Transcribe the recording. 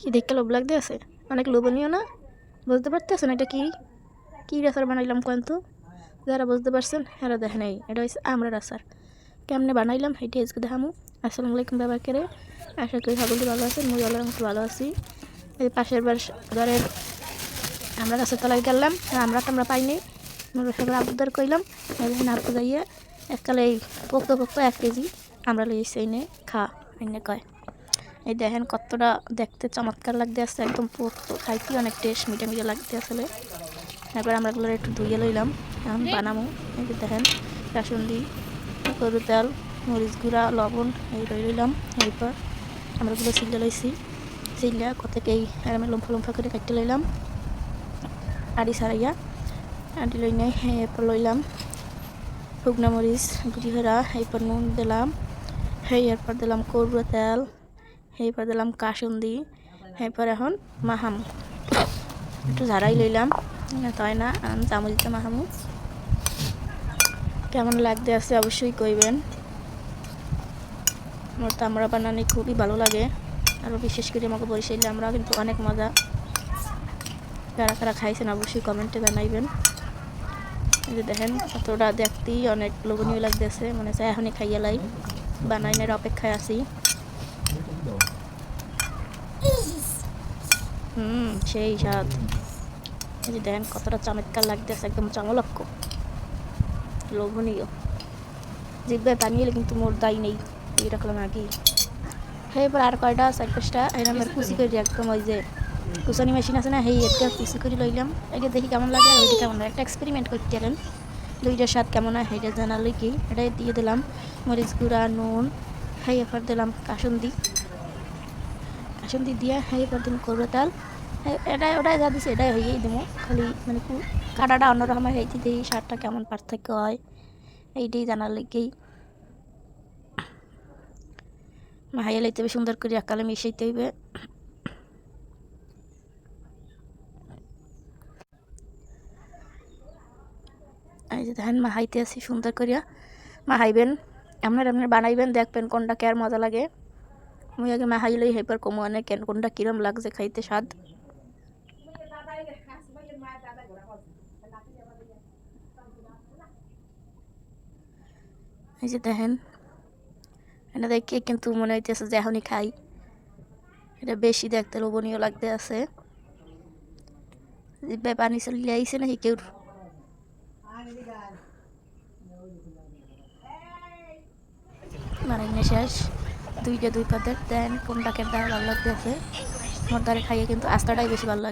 কি দেখতে লোভ লাগতে আছে? অনেক লোভনীয় না? বুঝতে পারতেছেন এটা কি? কি আচার বানাইলাম কোন তো? যারা বুঝতে পারছেন, এরা দেখেন এই এটা হচ্ছে আমরার আচার কেমনে বানাইলাম এটি আজকে দেখামু। আসসালামু আলাইকুম বাবাকে রে আশা করি সকলটি ভালো আছেন, মুই আল্লাহর মতো ভালো আছি। এই পাশের বার ঘরের আমরা গাছের তলায় গেলাম, আমরা আমরা পাইনি আমরা সবাই আবদার কইলাম এখানে আপু যাইয়ে এককালে এই পোক্ত পোক্ত এক কেজি আমরা লইছি এনে খা, এনে কয়। এই দেখেন কতটা দেখতে চমৎকার লাগতে আসছে, একদম খাইতে অনেক টেস্ট মিঠা মিঠা লাগতে আসলে। তারপর আমরা এগুলো একটু ধুয়ে লইলাম, এখন বানামো এই যে দেখেন, রাসুন্দি গরু তেল, মরিচ গুঁড়া, লবণ, এই রই লইলাম। এরপর আমরা এগুলো সিলে লইছি। সিলিয়া কতকেই আমি লম্ফা লম্ফা করে কাটতে লইলাম। আড়ি সারাইয়া আড়ি লই নাই এরপর লইলাম শুকনা মরিচ, গুড়ি ভরা এরপর নুন দিলাম। সেই এরপর দিলাম করুয়া তেল এরপর দিলাম কাসুন্দি, এরপর এখন মাহাম। একটু ঝাড়াই লইলাম তাই না চামচিতে মাহামু। কেমন লাগতে আছে অবশ্যই কইবেন। আমার তো আমরা বানানি খুবই ভালো লাগে আরও বিশেষ করে আমাকে বরিশাইলে আমরা কিন্তু অনেক মজা। কারা কারা খাইছেন অবশ্যই কমেন্টে জানাইবেন। যে দেখেন কতটা দেখতেই অনেক লোভনীয় লাগতেছে, মনে হচ্ছে এখনই খাইয়ে লাই। বানাইনের অপেক্ষায় আছি। হুম সেই স্বাদ। এই যে দেখেন কতটা চমৎকার লাগতেছে একদম চমলক্ষ লোভনীয়। জিব্বায় এলে কিন্তু মোর দায় নেই এই রাখলাম আগে। হ্যাঁ এবার আর কয়টা চার পাঁচটা? এরকম আর কুচি করি একদম ওই যে কুচানি মেশিন আছে না সেই একটা কুচি করে লইলাম। এটা দেখি কেমন লাগে আর ওইটা কেমন লাগে। একটা এক্সপেরিমেন্ট করতে গেলেন। দুইটার স্বাদ কেমন হয় সেইটা জানালে কি? এটা দিয়ে দিলাম। মরিচ গুঁড়া নুন হাই এবার দিলাম কাসন্দি। কাসন্দি দিয়ে হাই এবার দিলাম করো তাল। এটাই, ওটাই যা দিছে, এটাই হয়েই দেবো। খালি মানে কু- কাটাটা অন্যরকম হয়েছে দিই স্বাদটা কেমন পার্থক্য হয়, এইটাই জানার লেগেই। মাহাইয়া লাইতে হবে সুন্দর করে একালে মিশাইতে হইবে। এই যে দেখেন, মাহাইতে আছি সুন্দর করিয়া। মাহাইবেন আপনার আপনার বানাইবেন, দেখবেন কোনটা কেয়ার মজা লাগে। মুই আগে মাহাইলেই হেপার কমু অনেক কেন কোনটা কিরম লাগছে খাইতে স্বাদ এই যে দেখেন এটা দেখে কিন্তু মনে হইতেছে যে এখনই খাই এটা বেশি দেখতে লোভনীয় লাগতে আছে পানি চলে আইছে নাকি কেউ মানে এনে শেষ দুইটা দুই পাতের দেন কোনটাকে দেওয়া ভালো লাগতেছে? মোর দ্বারা খাইয়ে কিন্তু আস্তাটাই বেশি ভালো লাগে।